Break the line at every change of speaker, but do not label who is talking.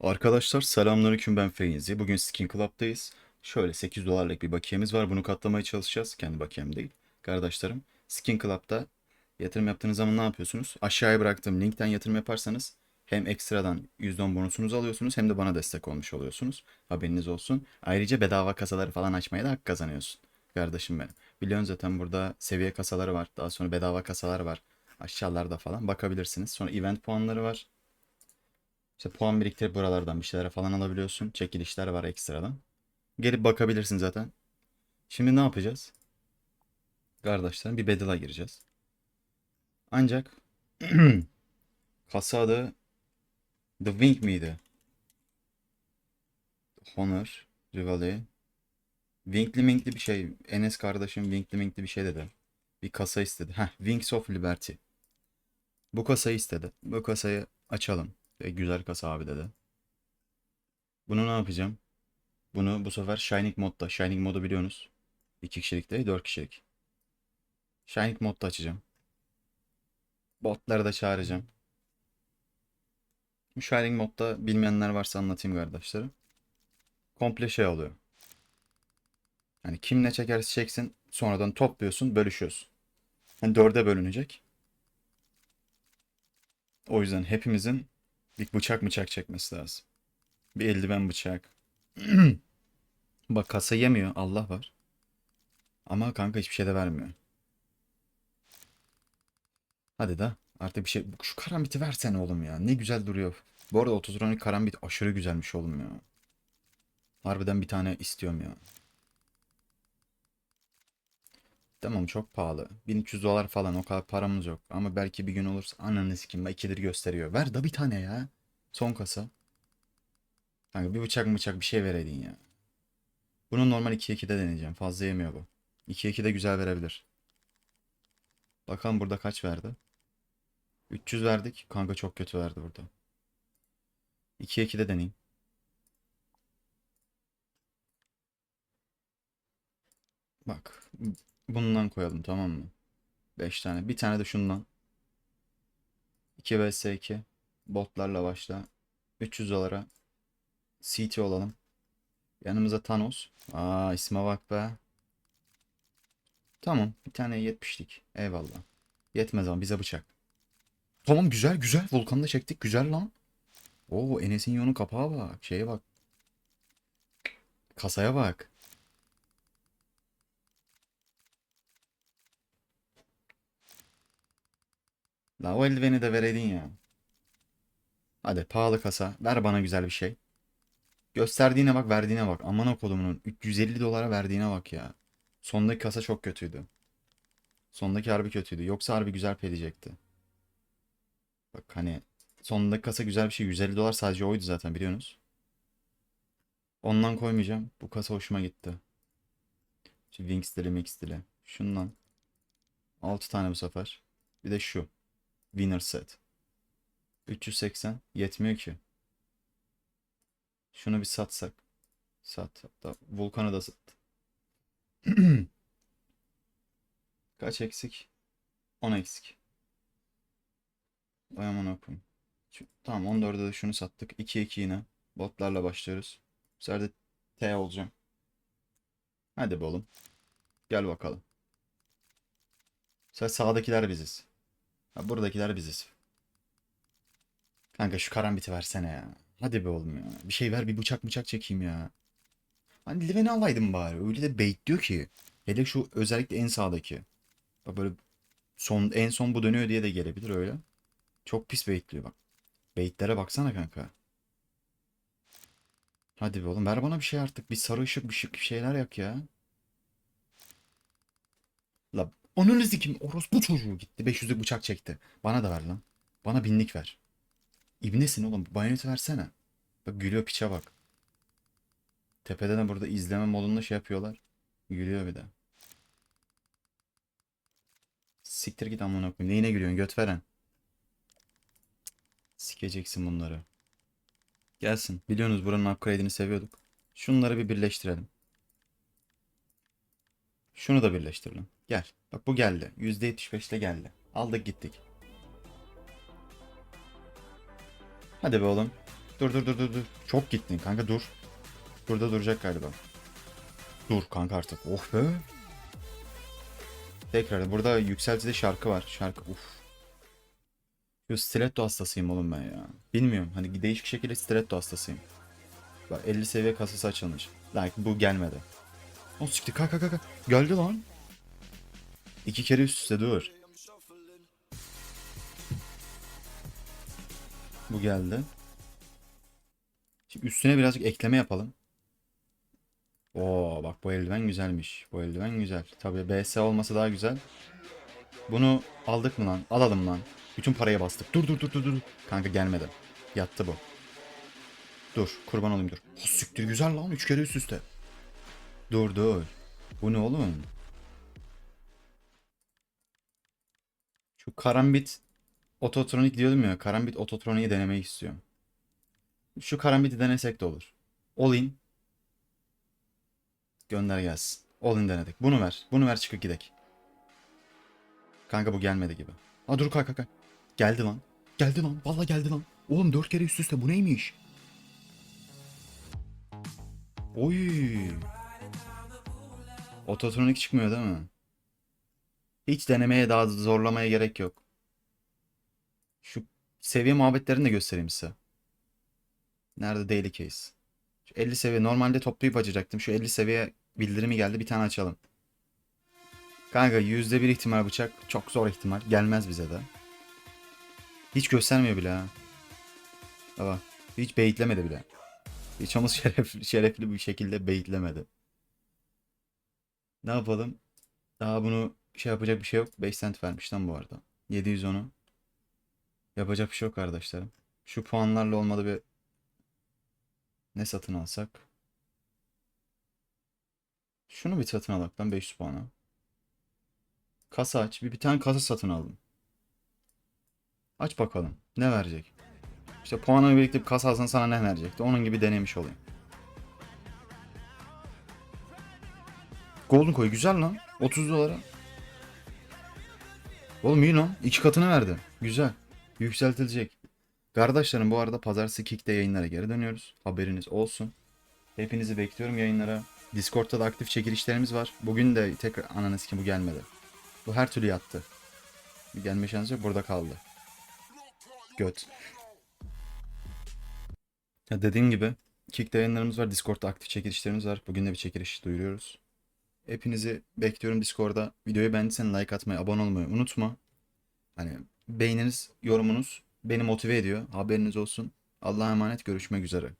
Arkadaşlar selamünaleyküm ben Feyzi. Bugün Skin Club'dayız. Şöyle 8 dolarlık bir bakiyemiz var. Bunu katlamaya çalışacağız. Kendi bakiyem değil. Kardeşlerim Skin Club'da yatırım yaptığınız zaman ne yapıyorsunuz? Aşağıya bıraktığım linkten yatırım yaparsanız hem ekstradan %10 bonusunuzu alıyorsunuz hem de bana destek olmuş oluyorsunuz. Haberiniz olsun. Ayrıca bedava kasaları falan açmaya da hak kazanıyorsun. Kardeşim benim. Biliyorsun zaten burada seviye kasaları var. Daha sonra bedava kasalar var. Aşağılarda falan bakabilirsiniz. Sonra event puanları var. İşte puan biriktirip buralardan bir şeylere falan alabiliyorsun. Çekilişler var ekstradan. Gelip bakabilirsin zaten. Şimdi ne yapacağız? Kardeşlerim bir battle'a gireceğiz. Ancak kasa adı The Wing miydi? Honor, Rivali. Winkli Minkli bir şey. Enes kardeşim Winkli Minkli bir şey dedi. Bir kasa istedi. Heh, Wings of Liberty. Bu kasayı istedi. Bu kasayı açalım. E, güzel kasa abi dedi. Bunu ne yapacağım? Bunu bu sefer Shining modda. Shining modu biliyorsunuz. 2 kişilik değil 4 kişilik. Shining modda açacağım. Botları da çağıracağım. Shining modda bilmeyenler varsa anlatayım kardeşlerim. Komple şey oluyor. Yani kim ne çekerse çeksin sonradan topluyorsun bölüşüyorsun. Yani dörde bölünecek. O yüzden hepimizin bir bıçak bıçak çekmesi lazım. Bir eldiven bıçak. Bak kasa yemiyor. Allah var. Ama kanka hiçbir şey de vermiyor. Hadi da artık bir şey. Şu karambiti versene oğlum ya. Ne güzel duruyor. Bu arada 30 liralık karambit aşırı güzelmiş oğlum ya. Harbiden bir tane istiyorum ya. Tamam çok pahalı. 1300 dolar falan o kadar paramız yok. Ama belki bir gün olursa ananı sikeyim ikidir gösteriyor. Ver da bir tane ya. Son kasa. Kanka bir bıçak bıçak bir şey vereydin ya. Bunu normal 2-2'de deneyeceğim. Fazla yemiyor bu. 2-2'de güzel verebilir. Bakalım burada kaç verdi. 300 verdik. Kanka çok kötü verdi burada. 2-2'de deneyeyim. Bak. Bundan koyalım tamam mı? 5 tane. Bir tane de şundan. 2 vs 2. Botlarla başla. 300 dolara. CT olalım. Yanımıza Thanos. Aa isme bak be. Tamam. Bir tane 70'lik. Eyvallah. Yetmez ama bize bıçak. Tamam güzel güzel. Volkan'ı da çektik. Güzel lan. Oo Enes'in yonu kapağı bak. Şeye bak. Kasaya bak. La o eldiveni de vereydin ya. Hadi pahalı kasa. Ver bana güzel bir şey. Gösterdiğine bak verdiğine bak. Aman kodumunun 350 dolara verdiğine bak ya. Sondaki kasa çok kötüydü. Sondaki harbi kötüydü. Yoksa harbi güzel pedecekti. Bak hani sondaki kasa güzel bir şey. 150 dolar sadece oydu zaten biliyorsunuz. Ondan koymayacağım. Bu kasa hoşuma gitti. Şu Wings dili Mix dili. Şundan. 6 tane bu sefer. Bir de şu. Winner set. 380 yetmiyor ki. Şunu bir satsak. Sat. Hatta Vulkan'ı da sat. Kaç eksik? 10 eksik. Vay aman okuyayım. Tamam 14'de de şunu sattık. 2-2 yine. Botlarla başlıyoruz. Bu sefer de T olacağım. Hadi be oğlum. Gel bakalım. Sen sağdakiler biziz. Buradakiler biziz. Kanka şu karambiti versene ya. Hadi be oğlum ya. Bir şey ver bir bıçak bıçak çekeyim ya. Hani Liven'i alaydım bari. Öyle de bait diyor ki. Hele şu özellikle en sağdaki. Bak böyle son en son bu dönüyor diye de gelebilir öyle. Çok pis baitliyor bak. Baitlere baksana kanka. Hadi be oğlum ver bana bir şey artık. Bir sarı ışık bir bir şeyler yak ya. La onun kim? Orospu çocuğu gitti. 500'lük bıçak çekti. Bana da ver lan. Bana binlik ver. İbnesin oğlum. Bayoneti versene. Bak gülüyor piçe bak. Tepede de burada izleme modunda şey yapıyorlar. Gülüyor bir de. Siktir git amına koyayım. Neyine gülüyorsun göt veren. Sikeceksin bunları. Gelsin. Biliyorsunuz buranın upgrade'ini seviyorduk. Şunları bir birleştirelim. Şunu da birleştirelim. Gel. Bak bu geldi. %75 ile geldi. Aldık gittik. Hadi be oğlum. Dur dur dur dur dur. Çok gittin kanka dur. Burada duracak galiba. Dur kanka artık. Oh be. Tekrar burada yükseltide şarkı var. Şarkı uf. Şu stiletto hastasıyım oğlum ben ya. Bilmiyorum hani değişik şekilde stiletto hastasıyım. Bak 50 seviye kasası açılmış. Like bu gelmedi. O siktir kalk kalk kalk. Geldi lan. İki kere üst üste dur. Bu geldi. Şimdi üstüne birazcık ekleme yapalım. Oo bak bu eldiven güzelmiş. Bu eldiven güzel. Tabii BS olması daha güzel. Bunu aldık mı lan? Alalım lan. Bütün paraya bastık. Dur dur dur dur dur. Kanka gelmedi. Yattı bu. Dur kurban olayım dur. Oh, siktir güzel lan. Üç kere üst üste. Dur dur. Bu ne oğlum? Şu karambit ototronik diyordum ya. Karambit ototroniği denemeyi istiyorum. Şu karambiti denesek de olur. All in. Gönder gelsin. All in denedik. Bunu ver. Bunu ver çıkıp gidek. Kanka bu gelmedi gibi. Aa dur kanka kanka. Geldi lan. Geldi lan. Vallahi geldi lan. Oğlum dört kere üst üste bu neymiş? Oy. Ototronik çıkmıyor değil mi? Hiç denemeye daha zorlamaya gerek yok. Şu seviye muhabbetlerini de göstereyim size. Nerede daily case? Şu 50 seviye normalde toplayıp açacaktım. Şu 50 seviye bildirimi geldi. Bir tane açalım. Kanka %1 ihtimal bıçak. Çok zor ihtimal. Gelmez bize de. Hiç göstermiyor bile ha. Baba. Hiç beyitlemedi bile. Hiç ama şeref, şerefli bir şekilde beyitlemedi. Ne yapalım? Daha bunu şey yapacak bir şey yok. 5 cent vermiş bu arada. 710'u. Yapacak bir şey yok arkadaşlarım. Şu puanlarla olmadı bir ne satın alsak? Şunu bir satın alak lan 500 puana. Kasa aç. Bir, bir tane kasa satın aldım. Aç bakalım. Ne verecek? İşte puanını biriktirip kasa alsan sana ne verecekti? Onun gibi denemiş olayım. Golden Coin güzel lan. 30 dolara. Oğlum iyi lan. İki katını verdi. Güzel. Yükseltilecek. Kardeşlerim bu arada pazartesi Kick'te yayınlara geri dönüyoruz. Haberiniz olsun. Hepinizi bekliyorum yayınlara. Discord'da da aktif çekilişlerimiz var. Bugün de tekrar ananız ki bu gelmedi. Bu her türlü yattı. Gelme şansı yok burada kaldı. Göt. Ya dediğim gibi Kick'te yayınlarımız var. Discord'da aktif çekilişlerimiz var. Bugün de bir çekiliş duyuruyoruz. Hepinizi bekliyorum Discord'da. Videoyu beğendiysen like atmayı, abone olmayı unutma. Hani beğeniniz, yorumunuz beni motive ediyor. Haberiniz olsun. Allah'a emanet görüşmek üzere.